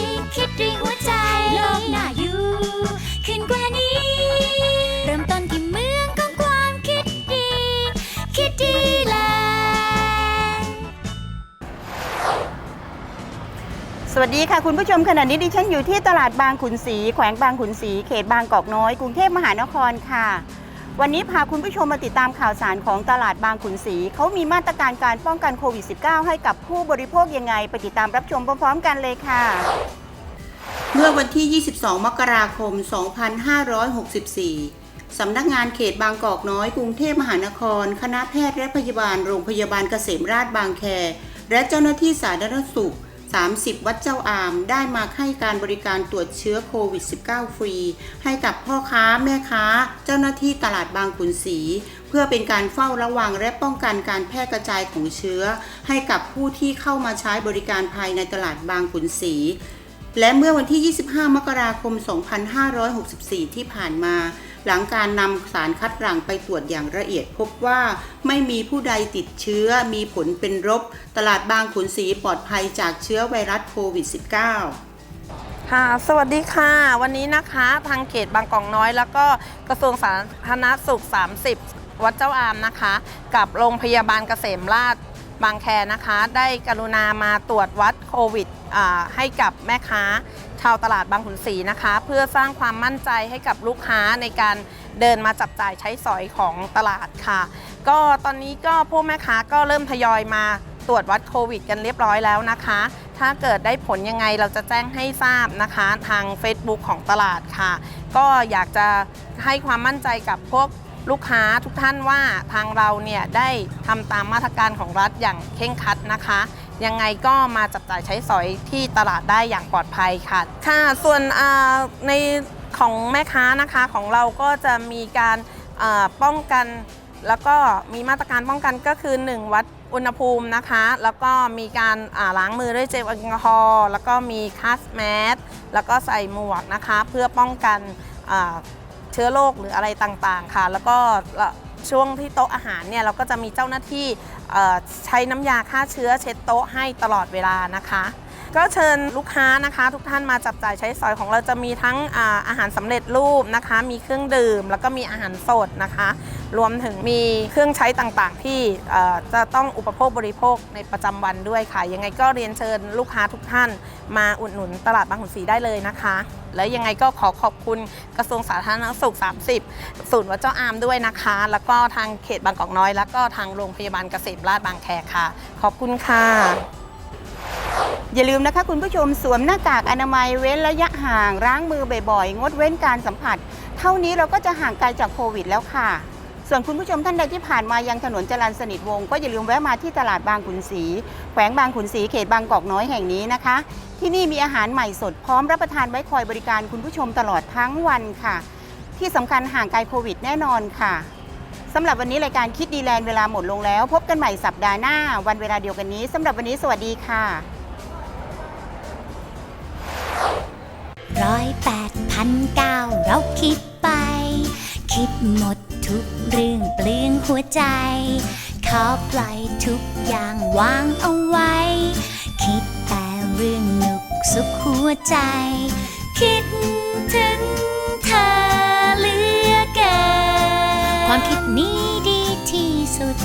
ี วัสดีค่ะคุณผู้ชมขณะนี้ดิฉันอยู่ที่ตลาดบางขุนศรีแขวงบางขุนศรีเขตบางกอกน้อยกรุงเทพมหานครค่ะ วันนี้พาคุณผู้ชมมาติดตามข่าวสารของตลาดบางขุนศรีเขามีมาตรการการป้องกันโควิด -19 ให้กับผู้บริโภคยังไง ไปติดตามรับชมพร้อมๆ กันเลยค่ะ เมื่อวันที่ 22 มกราคม 2564 สำนักงานเขตบางกอกน้อยกรุงเทพมหานคร คณะแพทย์และพยาบาลโรงพยาบาลเกษมราชบางแค และเจ้าหน้าที่สาธารณสุข 30 วัดเจ้าอาม ได้มาให้การบริการตรวจเชื้อโควิด -19 ฟรี ให้กับพ่อค้าแม่ค้า เจ้าหน้าที่ตลาดบางขุนศรีเพื่อเป็นการเฝ้าระวังและป้องกันการแพร่กระจายของเชื้อ ให้กับผู้ที่เข้ามาใช้บริการภายในตลาดบางขุนศรีและเมื่อวันที่ 25 มกราคม 2564 ที่ผ่านมา หลังการนำสารคัดหลั่งไปตรวจอย่างละเอียดพบว่าไม่มีผู้ใดติดเชื้อมีผลเป็นลบตลาดบางขุนศรีปลอดภัยจากเชื้อไวรัสโควิด -19 ค่ะสวัสดีค่ะ วันนี้นะคะทางเขตบางกอกน้อย แล้วก็กระทรวงสาธารณสุข 30 วัดเจ้าอามนะคะ กับโรงพยาบาลเกษมราชบางแคนะคะ ได้กรุณามาตรวจวัดโควิด ให้กับแม่ค้าชาวตลาดบางขุนศรีนะคะ เพื่อสร้างความมั่นใจให้กับลูกค้าในการเดินมาจับจ่ายใช้สอยของตลาดค่ะ ก็ตอนนี้ก็พวกแม่ค้าก็เริ่มทยอยมาตรวจวัดโควิด กันเรียบร้อยแล้วนะคะ ถ้าเกิดได้ผลยังไงเราจะแจ้งให้ทราบนะคะ ทาง Facebook ของตลาดค่ะ ก็อยากจะให้ความมั่นใจกับพวกลูกค้าทุกท่านว่าทางเราเนี่ยได้ทำตามมาตรการของรัฐอย่างเคร่งครัดนะคะ ยังไงก็มาจับจ่ายใช้สอยที่ตลาดได้อย่างปลอดภัยค่ะ ค่ะ ส่วนในของแม่ค้านะคะของเราก็จะมีการป้องกัน แล้วก็มีมาตรการป้องกันก็คือ 1 วัดอุณหภูมินะคะ แล้วก็มีการล้างมือด้วยเจลแอลกอฮอล์แล้วก็มีคัสแมสแล้วก็ใส่หมวกนะคะ เพื่อป้องกันเชื้อโรคหรืออะไรต่างๆค่ะ แล้วก็ ช่วงที่โต๊ะอาหารเนี่ยเราก็จะมีเจ้าหน้าที่ใช้น้ำยาฆ่าเชื้อเช็ดโต๊ะให้ตลอดเวลานะคะ ก็เชิญลูกค้านะคะ ทุกท่านมาจับจ่ายใช้สอยของเราจะมีทั้งอาอาหารสำเร็จรูปนะคะ มีเครื่องดื่ม แล้วก็มีอาหารสดนะคะ รวมถึงมีเครื่องใช้ต่างๆ ที่จะต้องอุปโภคบริโภคในประจำวันด้วยค่ะ ยังไงก็เรียนเชิญลูกค้าทุกท่าน มาอุดหนุนตลาดบางขุนศรีได้เลยนะคะ แล้วยังไงก็ขอขอบคุณกระทรวงสาธารณสุข 30 ศูนย์วัดเจ้าอามด้วยนะคะ แล้วก็ทางเขตบางกอกน้อย แล้วก็ทางโรงพยาบาลเกษมราชบางแคค่ะ ขอบคุณค่ะ อย่าลืมนะคะคุณผู้ชมสวมหน้ากากอนามัยเว้นระยะห่างล้างมือบ่อยๆ งดเว้นการสัมผัส เท่านี้เราก็จะห่างไกลจากโควิดแล้วค่ะ ส่วนคุณผู้ชมท่านใดที่ผ่านมายังถนนจรัญสนิทวงก็อย่าลืมแวะมาที่ตลาดบางขุนศรีแขวงบางขุนศรีเขตบางกอกน้อยแห่งนี้นะคะ ที่นี่มีอาหารใหม่สดพร้อมรับประทานไว้คอยบริการคุณผู้ชมตลอดทั้งวันค่ะ ที่สำคัญห่างไกลโควิดแน่นอนค่ะสำหรับวันนี้รายการคิดดีแลนด์เวลาหมดลงแล้ว พบกันใหม่สัปดาห์หน้า วันเวลาเดียวกันนี้สำหรับวันนี้สวัสดีค่ะ อยแปดพันเก้าเราคิดไป คิดหมดทุกเรื่องเปลืองหัวใจ ขอปล่อยทุกอย่างวางเอาไว้ คิดแต่เรื่องหนุกสุขหัวใจ คิดถึงเธอเหลือเกินความคิดนี้ดีที่สุด